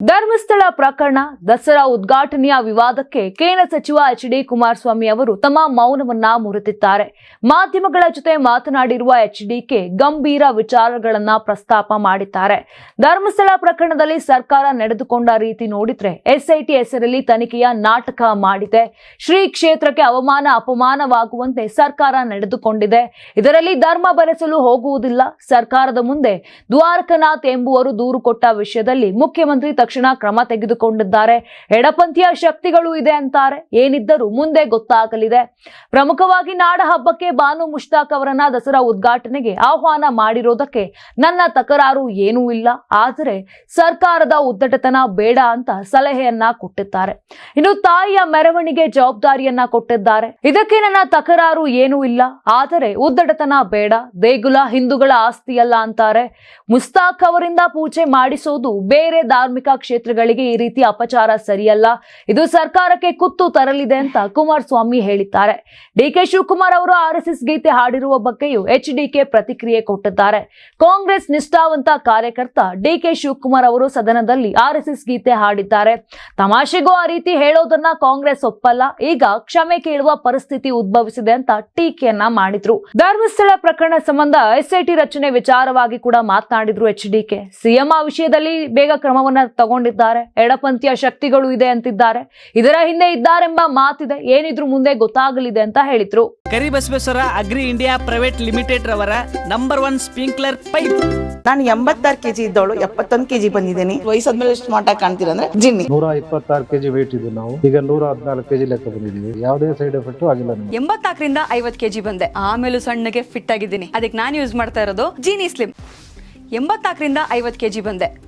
ಧರ್ಮಸ್ಥಳ ಪ್ರಕರಣ ದಸರಾ ಉದ್ಘಾಟನೆಯ ವಿವಾದಕ್ಕೆ ಕೇಂದ್ರ ಸಚಿವ ಎಚ್ ಡಿ ಕುಮಾರಸ್ವಾಮಿ ಅವರು ತಮ್ಮ ಮೌನವನ್ನ ಮುರಿದಿದ್ದಾರೆ. ಮಾಧ್ಯಮಗಳ ಜೊತೆ ಮಾತನಾಡಿರುವ ಎಚ್ ಡಿಕೆ ಗಂಭೀರ ವಿಚಾರಗಳನ್ನ ಪ್ರಸ್ತಾಪ ಮಾಡಿದ್ದಾರೆ. ಧರ್ಮಸ್ಥಳ ಪ್ರಕರಣದಲ್ಲಿ ಸರ್ಕಾರ ನಡೆದುಕೊಂಡ ರೀತಿ ನೋಡಿದ್ರೆ ಎಸ್ಐಟಿ ಹೆಸರಲ್ಲಿ ತನಿಖೆಯ ನಾಟಕ ಮಾಡಿದೆ. ಶ್ರೀ ಕ್ಷೇತ್ರಕ್ಕೆ ಅವಮಾನ, ಅಪಮಾನವಾಗುವಂತೆ ಸರ್ಕಾರ ನಡೆದುಕೊಂಡಿದೆ. ಇದರಲ್ಲಿ ಧರ್ಮ ಬರೆಸಲು ಹೋಗುವುದಿಲ್ಲ. ಸರ್ಕಾರದ ಮುಂದೆ ದ್ವಾರಕನಾಥ್ ಎಂಬುವರು ದೂರು ಕೊಟ್ಟ ವಿಷಯದಲ್ಲಿ ಮುಖ್ಯಮಂತ್ರಿ ತಕ್ಷಣ ಕ್ರಮ ತೆಗೆದುಕೊಂಡಿದ್ದಾರೆ. ಎಡಪಂಥೀಯ ಶಕ್ತಿಗಳು ಇದೆ ಅಂತಾರೆ. ಏನಿದ್ದರೂ ಮುಂದೆ ಗೊತ್ತಾಗಲಿದೆ. ಪ್ರಮುಖವಾಗಿ ನಾಡ ಹಬ್ಬಕ್ಕೆ ಬಾನು ಮುಷ್ತಾಕ್ ಅವರನ್ನ ದಸರಾ ಉದ್ಘಾಟನೆಗೆ ಆಹ್ವಾನ ಮಾಡಿರೋದಕ್ಕೆ ನನ್ನ ತಕರಾರು ಏನೂ ಇಲ್ಲ. ಆದರೆ ಸರ್ಕಾರದ ಉದ್ದಟತನ ಬೇಡ ಅಂತ ಸಲಹೆಯನ್ನ ಕೊಟ್ಟಿದ್ದಾರೆ. ಇನ್ನು ತಾಯಿಯ ಮೆರವಣಿಗೆ ಜವಾಬ್ದಾರಿಯನ್ನ ಕೊಟ್ಟಿದ್ದಾರೆ. ಇದಕ್ಕೆ ನನ್ನ ತಕರಾರು ಏನೂ ಇಲ್ಲ. ಆದರೆ ಉದ್ದಟತನ ಬೇಡ. ದೇಗುಲ ಹಿಂದೂಗಳ ಆಸ್ತಿಯಲ್ಲ ಅಂತಾರೆ. ಮುಸ್ತಾಕ್ ಅವರಿಂದ ಪೂಜೆ ಮಾಡಿಸೋದು ಬೇರೆ ಧಾರ್ಮಿಕ ಕ್ಷೇತ್ರಗಳಿಗೆ ಈ ರೀತಿ ಅಪಚಾರ ಸರಿಯಲ್ಲ. ಇದು ಸರ್ಕಾರಕ್ಕೆ ಕುತ್ತು ತರಲಿದೆ ಅಂತ ಕುಮಾರಸ್ವಾಮಿ ಹೇಳಿದ್ದಾರೆ. ಡಿಕೆ ಶಿವಕುಮಾರ್ ಅವರು ಆರ್ಎಸ್ಎಸ್ ಗೀತೆ ಹಾಡಿರುವ ಬಗ್ಗೆಯೂ ಎಚ್ ಡಿಕೆ ಪ್ರತಿಕ್ರಿಯೆ ಕೊಟ್ಟಿದ್ದಾರೆ. ಕಾಂಗ್ರೆಸ್ ನಿಷ್ಠಾವಂತ ಕಾರ್ಯಕರ್ತ ಡಿಕೆ ಶಿವಕುಮಾರ್ ಅವರು ಸದನದಲ್ಲಿ ಆರ್ಎಸ್ಎಸ್ ಗೀತೆ ಹಾಡಿದ್ದಾರೆ. ತಮಾಷೆಗೂ ಆ ರೀತಿ ಹೇಳೋದನ್ನ ಕಾಂಗ್ರೆಸ್ ಒಪ್ಪಲ್ಲ. ಈಗ ಕ್ಷಮೆ ಕೇಳುವ ಪರಿಸ್ಥಿತಿ ಉದ್ಭವಿಸಿದೆ ಅಂತ ಟೀಕೆಯನ್ನ ಮಾಡಿದ್ರು. ಧರ್ಮಸ್ಥಳ ಪ್ರಕರಣ ಸಂಬಂಧ ಎಸ್ಐಟಿ ರಚನೆ ವಿಚಾರವಾಗಿ ಕೂಡ ಮಾತನಾಡಿದ್ರು ಎಚ್ ಡಿಕೆ ಸಿಎಂ ಆ ವಿಷಯದಲ್ಲಿ ಬೇಗ ಕ್ರಮವನ್ನ ತಗೊಂಡಿದ್ದಾರೆ ಎಡಪಂಥೀಯ ಶಕ್ತಿಗಳು ಇದೆ ಅಂತಿದ್ದಾರೆ ಇದರ ಹಿಂದೆ ಇದ್ದಾರೆಂಬ ಮಾತಿದೆ ಏನಿದ್ರು ಮುಂದೆ ಗೊತ್ತಾಗಲಿದೆ ಅಂತ ಹೇಳಿದ್ರು. Karibasaveshwara agri India private limited ರವರ ನಂಬರ್ ಒನ್ ಸ್ಪ್ರಿಂಕ್ಲರ್ ಪೈಪ್. ನಾನು ಎಂಬತ್ತಾರು ಕೆಜಿ ಇದ್ದವಳು ಎಪ್ಪತ್ತೊಂದು ಕೆಜಿ ಬಂದಿದ್ದೀನಿ. ವಯಸ್ಸಾದ್ಮೇಲೆ ಸ್ಮಾರ್ಟ್ ಆಗಿ ಕಾಣ್ತೀರ ಅಂದ್ರೆ ಜಿನ್ನಿ. ನೂರ ಇಪ್ಪತ್ತಾರು ಕೆಜಿ ವೇಟ್ ಇದ್ದು ನಾವು. ಈಗ ನೂರ ಹದಿನಾಲ್ಕು ಕೆಜಿ ಲೆಕ್ಕ ಬಂದಿದ್ದೀವಿ. ಯಾವುದೇ ಸೈಡ್ ಎಫೆಕ್ಟ್ ಆಗಿಲ್ಲ ನಮಗೆ. ಎಂಬತ್ನಾಲ್ಕರಿಂದ ಐವತ್ ಕೆಜಿ ಬಂದೆ. ಆಮೇಲೆ ಸಣ್ಣಗೆ ಫಿಟ್ ಆಗಿದ್ದೀನಿ. ಅದಕ್ಕೆ ನಾನು ಯೂಸ್ ಮಾಡ್ತಾ ಇರೋದು ಜೀನಿ ಸ್ಲಿಮ್ ಎಂಬತ್ನಾಲ್ಕರಿಂದ ಐವತ್ತು ಕೆಜಿ ಬಂದೆ.